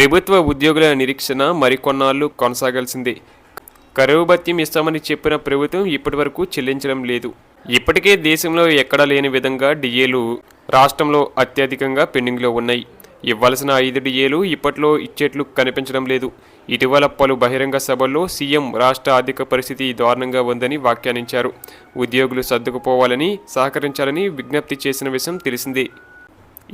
ప్రభుత్వ ఉద్యోగుల నిరీక్షణ మరికొన్నాళ్ళు కొనసాగాల్సిందే. కరువు భత్యం ఇస్తామని చెప్పిన ప్రభుత్వం ఇప్పటివరకు చెల్లించడం లేదు. ఇప్పటికే దేశంలో ఎక్కడా లేని విధంగా డిఏలు రాష్ట్రంలో అత్యధికంగా పెండింగ్లో ఉన్నాయి. ఇవ్వాల్సిన ఐదు డిఏలు ఇప్పట్లో ఇచ్చేట్లు కనిపించడం లేదు. ఇటీవల పలు బహిరంగ సభల్లో సీఎం రాష్ట్ర ఆర్థిక పరిస్థితి దారుణంగా ఉందని వ్యాఖ్యానించారు. ఉద్యోగులు సర్దుకుపోవాలని సహకరించాలని విజ్ఞప్తి చేసిన విషయం తెలిసిందే.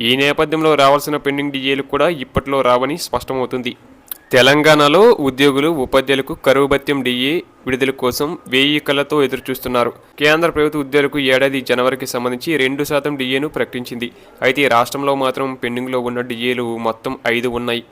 ఈ నేపథ్యంలో రావాల్సిన పెండింగ్ డీజేలు కూడా ఇప్పట్లో రావని స్పష్టమవుతుంది. తెలంగాణలో ఉద్యోగులు ఉపాధ్యాయులకు కరువు భత్యం డిఏ విడుదల కోసం వెయ్యి కళ్ళతో ఎదురుచూస్తున్నారు. కేంద్ర ప్రభుత్వ ఉద్యోగులకు ఏడాది జనవరికి సంబంధించి రెండు శాతం డిఏను ప్రకటించింది. అయితే రాష్ట్రంలో మాత్రం పెండింగ్లో ఉన్న డిఏలు మొత్తం ఐదు ఉన్నాయి.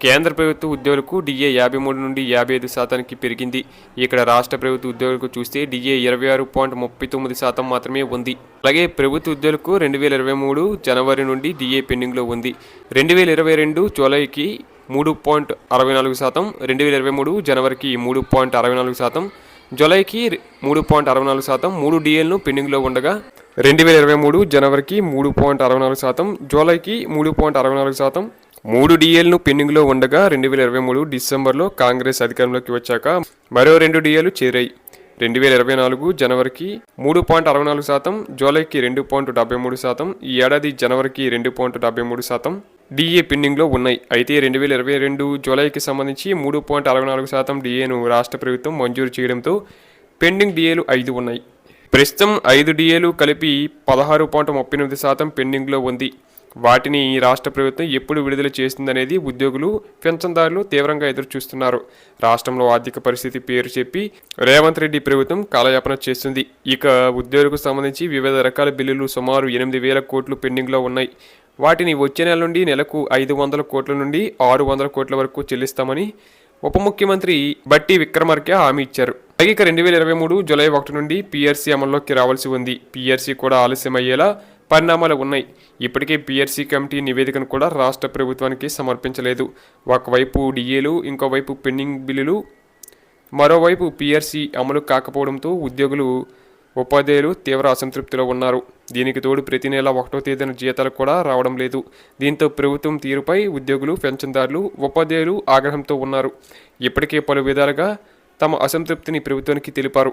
కేంద్ర ప్రభుత్వ ఉద్యోగులకు డిఏ యాభై మూడు నుండి యాభై ఐదు శాతానికి పెరిగింది. ఇక్కడ రాష్ట్ర ప్రభుత్వ ఉద్యోగులకు చూస్తే డిఏ ఇరవై ఆరు పాయింట్ ముప్పై తొమ్మిది శాతం మాత్రమే ఉంది. అలాగే ప్రభుత్వ ఉద్యోగులకు రెండు వేల ఇరవై మూడు జనవరి నుండి డిఏ పెండింగ్లో ఉంది. రెండు వేల ఇరవై రెండు జూలైకి మూడు పాయింట్ అరవై నాలుగు శాతం రెండు వేల ఇరవై మూడు జనవరికి మూడు పాయింట్ అరవై నాలుగు శాతం జూలైకి మూడు పాయింట్ అరవై నాలుగు శాతం మూడు డిఏలను పెండింగ్లో ఉండగా రెండు వేల ఇరవై మూడు జనవరికి మూడు పాయింట్ అరవై నాలుగు శాతం జూలైకి మూడు పాయింట్ అరవై నాలుగు శాతం మూడు డిఏలను పెండింగ్లో ఉండగా రెండు వేల ఇరవై మూడు డిసెంబర్లో కాంగ్రెస్ అధికారంలోకి వచ్చాక మరో రెండు డిఏలు చేరాయి. రెండు వేల ఇరవై నాలుగు జనవరికి మూడు పాయింట్ అరవై నాలుగు శాతం జూలైకి రెండు పాయింట్ డెబ్బై మూడు శాతం ఈ ఏడాది జనవరికి రెండు పాయింట్ డెబ్బై మూడు శాతం డిఏ పెండింగ్లో ఉన్నాయి. అయితే రెండు వేల ఇరవై రెండు జూలైకి సంబంధించి మూడు పాయింట్ అరవై నాలుగు శాతం డిఏను రాష్ట్ర ప్రభుత్వం మంజూరు చేయడంతో పెండింగ్ డిఏలు ఐదు ఉన్నాయి. ప్రస్తుతం ఐదు డిఏలు కలిపి పదహారు పాయింట్ ముప్పై ఎనిమిది శాతం పెండింగ్లో ఉంది. వాటిని రాష్ట్ర ప్రభుత్వం ఎప్పుడు విడుదల చేస్తుందనేది ఉద్యోగులు పెన్షన్దారులు తీవ్రంగా ఎదురుచూస్తున్నారు. రాష్ట్రంలో ఆర్థిక పరిస్థితి పేరు చెప్పి రేవంత్ రెడ్డి ప్రభుత్వం కాలయాపన చేస్తుంది. ఇక ఉద్యోగులకు సంబంధించి వివిధ రకాల బిల్లులు సుమారు ఎనిమిది వేల కోట్లు పెండింగ్లో ఉన్నాయి. వాటిని వచ్చే నెల నుండి నెలకు ఐదు వందల కోట్ల నుండి ఆరు వందల కోట్ల వరకు చెల్లిస్తామని ఉప ముఖ్యమంత్రి బట్టి విక్రమార్క హామీ ఇచ్చారు. అలాగే ఇక రెండు వేల ఇరవై మూడు జూలై ఒకటి నుండి పీఆర్సీ అమల్లోకి రావాల్సి ఉంది. పీఆర్సీ కూడా ఆలస్యం అయ్యేలా పరిణామాలు ఉన్నాయి. ఇప్పటికే పీఆర్సీ కమిటీ నివేదికను కూడా రాష్ట్ర ప్రభుత్వానికి సమర్పించలేదు. ఒకవైపు డిఏలు ఇంకోవైపు పెండింగ్ బిల్లులు మరోవైపు పిఆర్సీ అమలు కాకపోవడంతో ఉద్యోగులు ఉపాధ్యాయులు తీవ్ర అసంతృప్తిలో ఉన్నారు. దీనికి తోడు ప్రతి నెల ఒకటో తేదీన జీతాలు కూడా రావడం లేదు. దీంతో ప్రభుత్వం తీరుపై ఉద్యోగులు పెన్షన్దారులు ఉపాధ్యాయులు ఆగ్రహంతో ఉన్నారు. ఇప్పటికే పలు విధాలుగా తమ అసంతృప్తిని ప్రభుత్వానికి తెలిపారు.